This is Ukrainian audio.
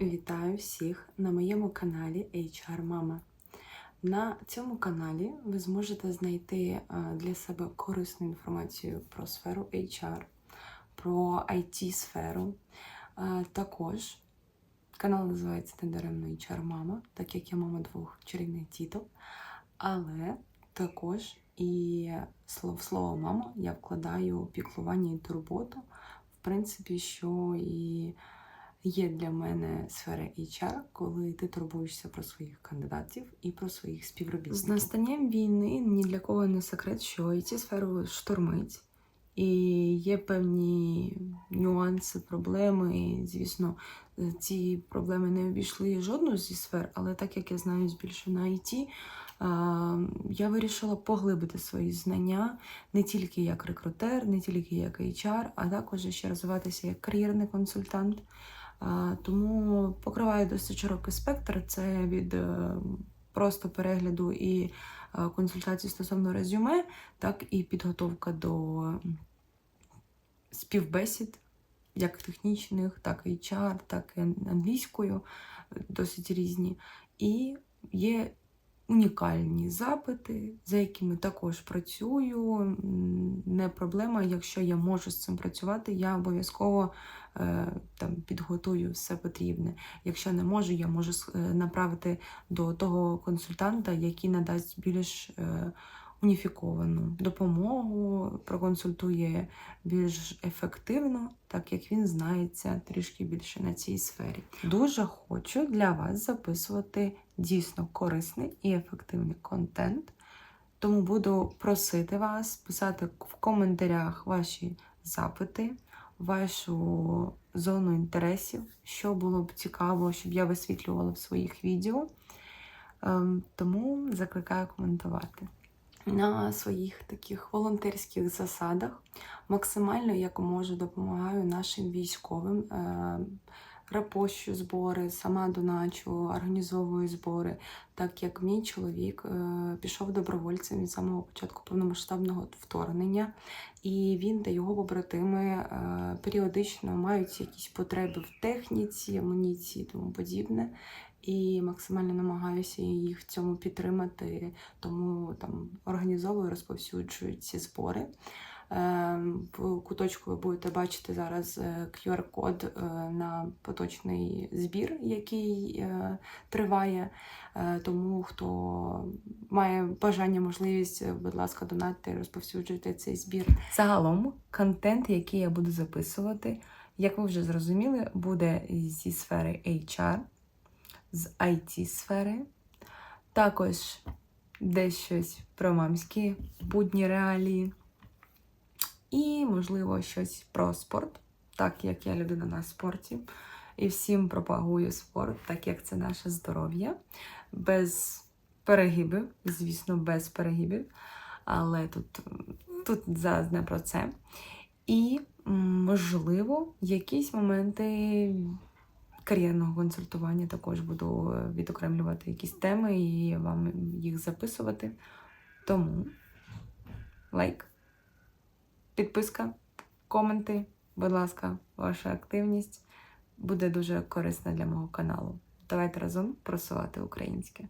Вітаю всіх на моєму каналі HR Mama. На цьому каналі ви зможете знайти е, для себе корисну інформацію про сферу HR, про IT-сферу. Е, Також канал називається Недаремно HR Мама, так як я мама двох чарівних діток. Але також і в слово мама я вкладаю піклування і турботу, в принципі, що і є для мене сфера HR, коли ти турбуєшся про своїх кандидатів і про своїх співробітників. З настанням війни ні для кого не секрет, що it сферу штормить. І є певні нюанси, проблеми. І, звісно, ці проблеми не обійшли жодну зі сфер, але так як я знаю більше на IT, я вирішила поглибити свої знання не тільки як рекрутер, не тільки як HR, а також ще розвиватися як кар'єрний консультант. Тому покриваю досить широкий спектр. Це від е, просто перегляду і консультації консультацій стосовно резюме, так і підготовка до співбесід, як технічних, так і HR, так і англійською, досить різні. І є унікальні запити, за якими також працюю. Не проблема, якщо я можу з цим працювати, я обов'язково е, там підготую все потрібне. Якщо не можу, я можу е, направити до того консультанта, який надасть більш е, уніфіковану допомогу, проконсультує більш ефективно, так як він знається трішки більше на цій сфері. Дуже хочу для вас записувати дійсно корисний і ефективний контент. Тому буду просити вас писати в коментарях ваші запити, вашу зону інтересів, що було б цікаво, щоб я висвітлювала в своїх відео. Ем, Тому закликаю коментувати. На своїх таких волонтерських засадах максимально як можу допомагаю нашим військовим. Е, Репощу збори, сама доначу, організовую збори, так як мій чоловік е, пішов добровольцем від самого початку повномасштабного вторгнення, і він та його побратими е, періодично мають якісь потреби в техніці, амуніції тому подібне. І максимально намагаюся їх в цьому підтримати, тому там організовую, розповсюджую ці збори. Е, В куточку ви будете бачити зараз е, QR-код е, на поточний збір, який е, триває. Е, Тому хто має бажання, можливість, е, будь ласка, донатьте, розповсюджуйте цей збір. Загалом, контент, який я буду записувати, як ви вже зрозуміли, буде зі сфери HR, з IT-сфери, також десь щось про мамські будні реалії. І, можливо, щось про спорт, так як я людина на спорті. І всім пропагую спорт, так як це наше здоров'я. Без перегибів, звісно, без перегибів. Але тут, тут зараз не про це. І, можливо, якісь моменти кар'єрного консультування також буду е, відокремлювати якісь теми і вам їх записувати. Тому лайк підписка, коменти, будь ласка, ваша активність буде дуже корисна для мого каналу. Давайте разом просувати українське.